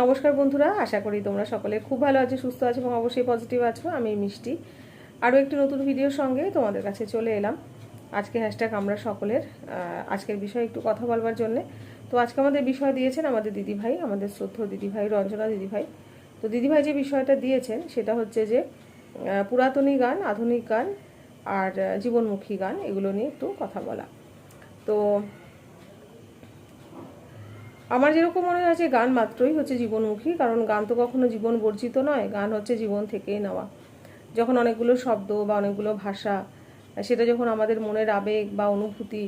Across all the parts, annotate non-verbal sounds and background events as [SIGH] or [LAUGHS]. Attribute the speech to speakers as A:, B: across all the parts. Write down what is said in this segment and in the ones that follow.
A: নমস্কার বন্ধুরা, আশা করি তোমরা সকলে খুব ভালো আছো, সুস্থ আছো এবং অবশ্যই পজিটিভ আছো। আমি মিষ্টি। আরও একটি নতুন ভিডিওর সঙ্গে তোমাদের কাছে চলে এলাম। আজকে হ্যাশট্যাগ আমরা সকলের আজকের বিষয়ে একটু কথা বলবার জন্যে। তো আজকে আমাদের বিষয় দিয়েছেন আমাদের দিদিভাই, আমাদের শ্রদ্ধ দিদিভাই রঞ্জনা দিদিভাই। তো দিদিভাই যে বিষয়টা দিয়েছেন, সেটা হচ্ছে যে পুরাতনী গান, আধুনিক গান আর জীবনমুখী গান, এগুলো নিয়ে একটু কথা বলা। তো আমার যেরকম মনে হয় যে গান মাত্রই হচ্ছে জীবনমুখী, কারণ গান তো কখনো জীবন বর্জিত নয়, গান হচ্ছে জীবন থেকেই নেওয়া। যখন অনেকগুলো শব্দ বা অনেকগুলো ভাষা, সেটা যখন আমাদের মনের আবেগ বা অনুভূতি,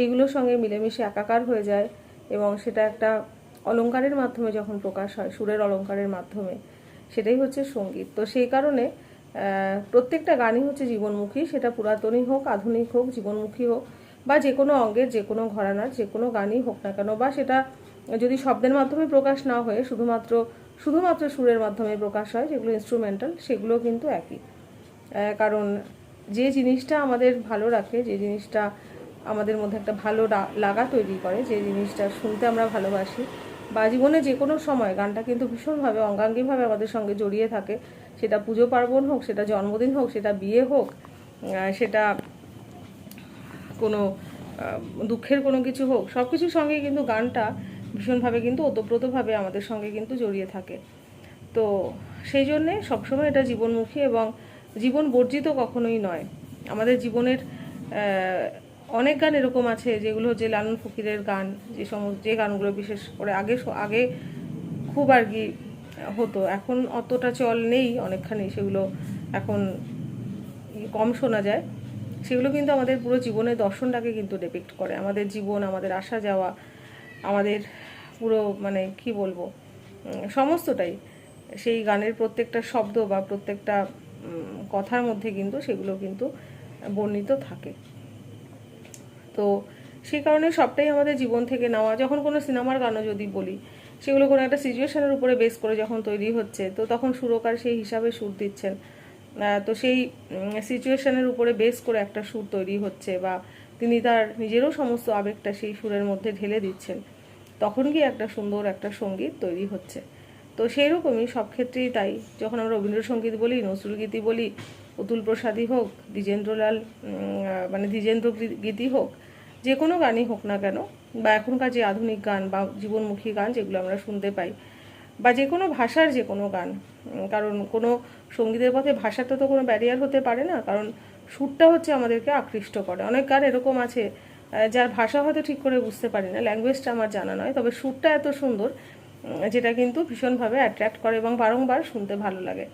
A: এইগুলোর সঙ্গে মিলেমিশে একাকার হয়ে যায় এবং সেটা একটা অলংকারের মাধ্যমে যখন প্রকাশ হয়, সুরের অলংকারের মাধ্যমে, সেটাই হচ্ছে সংগীত। তো সেই কারণে প্রত্যেকটা গানই হচ্ছে জীবনমুখী, সেটা পুরাতনই হোক, আধুনিক হোক, জীবনমুখী হোক। বা যে কোনো অঙ্গের, যে কোনো ঘরানার, যে কোনো গানই হোক না কেন, বা সেটা যদি শব্দের মাধ্যমে প্রকাশ না হয়ে শুধুমাত্র শুধুমাত্র সুরের মাধ্যমে প্রকাশ হয়, যেগুলো ইনস্ট্রুমেন্টাল সেগুলো কিন্তু একই। কারণ যে জিনিসটা আমাদের ভালো রাখে, যে জিনিসটা আমাদের মধ্যে একটা ভালো লাগা তৈরি করে, যে জিনিসটা শুনতে আমরা ভালোবাসি, বা জীবনে যে কোনো সময় গানটা কিন্তু ভীষণভাবে, অঙ্গাঙ্গিভাবে আমাদের সঙ্গে জড়িয়ে থাকে। সেটা পুজো পার্বণ হোক, সেটা জন্মদিন হোক, সেটা বিয়ে হোক সেটা কোনো দুঃখের কোনো কিছু হোক, সব কিছুর সঙ্গে কিন্তু গানটা ভীষণভাবে কিন্তু ওতপ্রোতভাবে আমাদের সঙ্গে কিন্তু জড়িয়ে থাকে। তো সেই জন্যে সবসময় এটা জীবনমুখী এবং জীবন বর্জিত কখনোই নয়। আমাদের জীবনের অনেক গান এরকম আছে, যেগুলো হচ্ছে লালন ফকিরের গান, যে সমস্ত, যে গানগুলো বিশেষ করে আগে আগে খুব আর কি হতো। এখন অতটা চল নেই অনেকখানি, সেগুলো এখন কম শোনা যায়। সেগুলো কিন্তু আমাদের পুরো জীবনের দর্শনটাকে কিন্তু ডিপিক্ট করে। আমাদের জীবন, আমাদের আসা যাওয়া, আমাদের পুরো মানে কি বলব? সমস্তটাই। সেই গানের প্রত্যেকটা শব্দ বা প্রত্যেকটা কথার মধ্যে কিন্তু সেগুলো কিন্তু বর্ণিত থাকে। তো সেই কারণে সবটাই আমাদের জীবন থেকে নেওয়া, যখন কোনো সিনেমার গানও যদি বলি, সেগুলো কোনো একটা সিচুয়েশনের উপরে বেস করে যখন তৈরি হচ্ছে, তো তখন সুরকার সেই হিসাবে সুর দিচ্ছেন। তো সেই সিচুয়েশনের উপরে বেস করে একটা সুর তৈরি হচ্ছে বা তিনি তার নিজেরও সমস্ত আবেগটা সেই সুরের মধ্যে ঢেলে দিচ্ছেন, তখন গিয়ে একটা সুন্দর একটা সংগীত তৈরি হচ্ছে। তো সেই রকমই সব ক্ষেত্রেই তাই। যখন আমরা রবীন্দ্রসঙ্গীত বলি, নজরুল গীতি বলি, অতুল প্রসাদই হোক, দ্বিজেন্দ্রলাল মানে দ্বিজেন্দ্র গীতি হোক, যে কোনো গানই হোক না কেন, বা এখনকার যে আধুনিক গান বা জীবনমুখী গান যেগুলো আমরা শুনতে পাই বা যে কোনো ভাষার যে কোনো গান। কারণ কোনো সঙ্গীতের পথে ভাষাটা তো তো কোনো ব্যারিয়ার হতে পারে না, কারণ সুরটা হচ্ছে আমাদেরকে আকৃষ্ট করে। অনেক গান এরকম আছে যার ভাষা হয়তো ঠিক করে বুঝতে পারি না ল্যাঙ্গুয়েজটা আমার জানা নয়, তবে সুরটা এত সুন্দর যেটা কিন্তু ভীষণভাবে অ্যাট্রাক্ট করে এবং বারংবার শুনতে ভালো লাগে।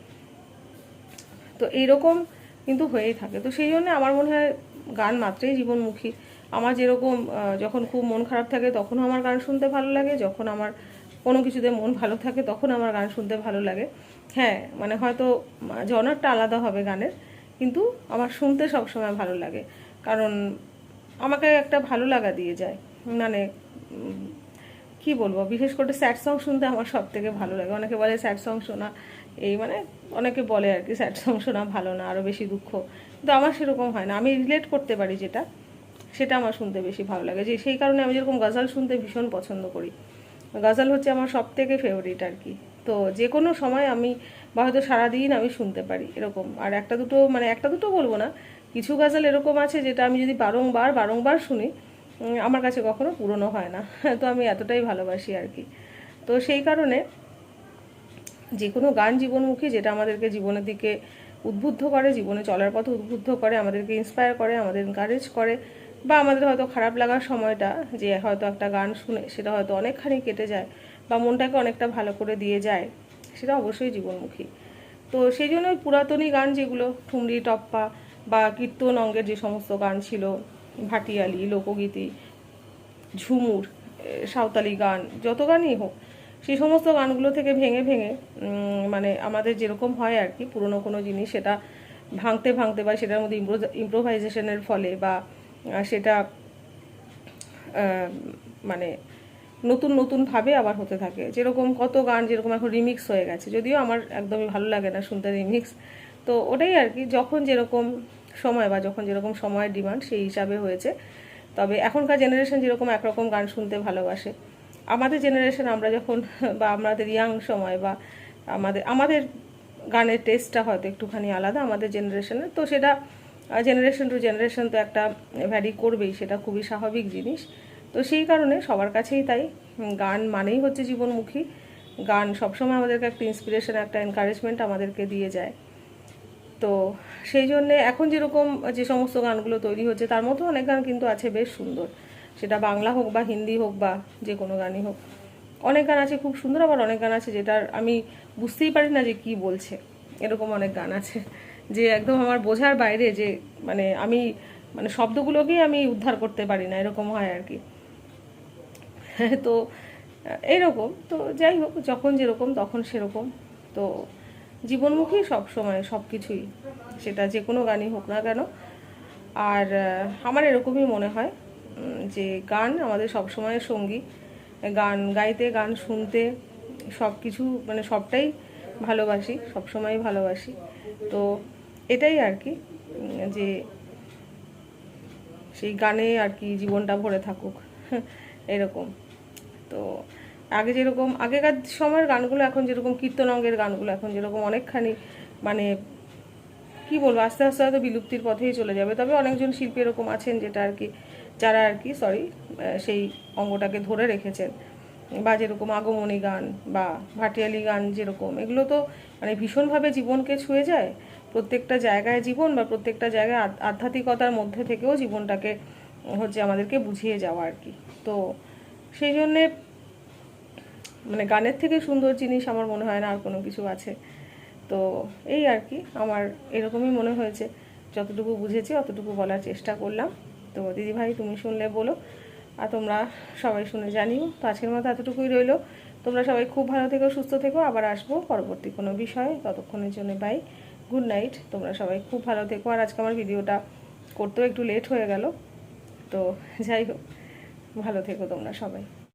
A: তো এইরকম কিন্তু হয়েই থাকে। তো সেই জন্য আমার মনে হয় গান মাত্রই জীবনমুখী। আমার যেরকম যখন খুব মন খারাপ থাকে তখনও আমার গান শুনতে ভালো লাগে, যখন আমার কোনো কিছুতে মন ভালো থাকে, তখন আমার গান শুনতে ভালো লাগে। হ্যাঁ মানে হয়তো জনারটা আলাদা হবে গানের, কিন্তু আমার শুনতে সবসময় ভালো লাগে। কারণ আমাকে একটা ভালো লাগা দিয়ে যায়। মানে কি বলব, বিশেষ করে স্যাড সং শুনতে আমার সব থেকে ভালো লাগে। অনেকে বলে স্যাড সং শোনা, এই মানে অনেকে বলে আর কি, স্যাড সং শোনা ভালো না আরও বেশি দুঃখ। কিন্তু আমার সেরকম হয় না। আমি রিলেট করতে পারি যেটা, সেটা আমার শুনতে বেশি ভালো লাগে। যে, সেই কারণে আমি যেরকম গজাল শুনতে ভীষণ পছন্দ করি। গজাল হচ্ছে আমার সব থেকে ফেভারিট আর কি তো যে কোনো সময় আমি বা হয়তো সারাদিন আমি শুনতে পারি এরকম। আর একটা দুটো মানে একটা দুটো বলব না, কিছু গজাল এরকম আছে যেটা আমি যদি বারংবার বারংবার শুনি আমার কাছে কখনো পুরনো হয় না। [LAUGHS] তো আমি এতটাই ভালোবাসি আর কি তো সেই কারণে যে কোনো গান জীবনমুখী যেটা আমাদেরকে জীবনের দিকে উদ্বুদ্ধ করে, জীবনে চলার পথে উদ্বুদ্ধ করে, আমাদেরকে ইন্সপায়ার করে, আমাদের এনকারেজ করে বা আমাদের হয়তো খারাপ লাগার সময়টা, যে হয়তো একটা গান শুনে সেটা হয়তো অনেকখানি কেটে যায় বা মনটাকে অনেকটা ভালো করে দিয়ে যায়, সেটা অবশ্যই জীবনমুখী। তো সেই জন্য পুরাতনী গান যেগুলো, ঠুমরি, টপ্পা বা কীর্তন অঙ্গের যে সমস্ত গান ছিল, ভাটিয়ালি, লোকগীতি, ঝুমুর সাঁওতালি গান, যত গানই হোক, সেই সমস্ত গানগুলো থেকে ভেঙে ভেঙে মানে আমাদের যেরকম হয় আর কি, পুরনো কোনো জিনিস সেটা ভাঙতে ভাঙতে বা সেটার মধ্যে ইম্প্রোভাইজেশনের ফলে বা সেটা মানে নতুন নতুনভাবে আবার হতে থাকে। যেরকম কত গান যেরকম এখন রিমিক্স হয়ে গেছে, যদিও আমার একদমই ভালো লাগে না শুনতে রিমিক্স তো ওটাই আর কি। যখন যেরকম সময় বা যখন যেরকম সময়ের ডিমান্ড সেই হিসাবে হয়েছে। তবে এখনকার জেনারেশন যেরকম একরকম গান শুনতে ভালোবাসে। আমাদের জেনারেশন আমরা যখন, বা আমাদের ইয়াং সময় বা আমাদের আমাদের গানের টেস্টটা হয়তো একটুখানি আলাদা আমাদের জেনারেশনের তো সেটা জেনারেশন টু জেনারেশন তো একটা ভ্যারি করবেই, সেটা খুবই স্বাভাবিক জিনিস। তো সেই কারণে সবার কাছেই তাই। গান মানেই হচ্ছে জীবনমুখী। গান সবসময় আমাদেরকে একটা ইন্সপিরেশন একটা এনকারেজমেন্ট আমাদেরকে দিয়ে যায়। তো সেই জন্যে এখন যেরকম যে সমস্ত গানগুলো তৈরি হচ্ছে, তার মধ্যে অনেক গান কিন্তু আছে বেশ সুন্দর। সেটা বাংলা হোক বা হিন্দি হোক বা যে কোনো গানই হোক। অনেক গান আছে খুব সুন্দর, আবার অনেক গান আছে যেটার আমি বুঝতেই পারি না যে কি বলছে। এরকম অনেক গান আছে। যে একদম আমার বোঝার বাইরে যে মানে আমি মানে শব্দগুলোকেই আমি উদ্ধার করতে পারি না, এরকম হয় আর কি। [LAUGHS] তো এইরকম তো যাই হোক, যখন যেরকম, তখন সেরকম। তো জীবনমুখী সব সময়, সব কিছুই, সেটা যে কোনো গানই হোক না কেন। আর আমার এরকমই মনে হয় যে গান আমাদের সব সময়ের সঙ্গী। গান গাইতে, গান শুনতে, সব কিছু মানে সবটাই ভালোবাসি, সব সময় ভালোবাসি। তো এটাই আর কি, যে সেই গানে আর কি জীবনটা ভরে থাকুক, [LAUGHS] এরকম। তো আগে যেরকম, আগেকার সময়ের গানগুলো, এখন যেরকম কীর্তন অঙ্গের গানগুলো, এখন যেরকম অনেকখানি মানে কি বলব, আস্তে আস্তে হয়তো বিলুপ্তির পথেই চলে যাবে। তবে অনেকজন শিল্পী এরকম আছেন যেটা আর কি, যারা আর কি সরি সেই অঙ্গটাকে ধরে রেখেছেন। বা যেরকম আগমনী গান বা ভাটিয়ালি গান যেরকম, এগুলো তো মানে ভীষণভাবে জীবনকে ছুঁয়ে যায়। প্রত্যেকটা জায়গায় জীবন বা প্রত্যেকটা জায়গায় আধ্যাত্মিকতার মধ্যে থেকেও জীবনটাকে হচ্ছে আমাদেরকে বুঝিয়ে যাওয়া আর কি। তো সেই জন্যে মানে গানের থেকে সুন্দর জিনিস আমার মনে হয় না আর কোনো কিছু আছে। তো এই আর কি, আমার এরকমই মনে হয়েছে। যতটুকু বুঝেছি অতটুকু বলার চেষ্টা করলাম। তো দিদি ভাই তুমি শুনলে বলো, আর তোমরা সবাই শুনে জানিও। তো আজকের মতো এতটুকুই রইল। তোমরা সবাই খুব ভালো থেকো, সুস্থ থেকো। আবার আসব পরবর্তী কোনো বিষয়ে। ততক্ষণের জন্য বাই গুড নাইট, তোমরা সবাই খুব ভালো থেকো। আর আজকে আমার ভিডিওটা করতেও একটু লেট হয়ে গেল, তো যাই হোক, ভালো থেকো তোমরা সবাই।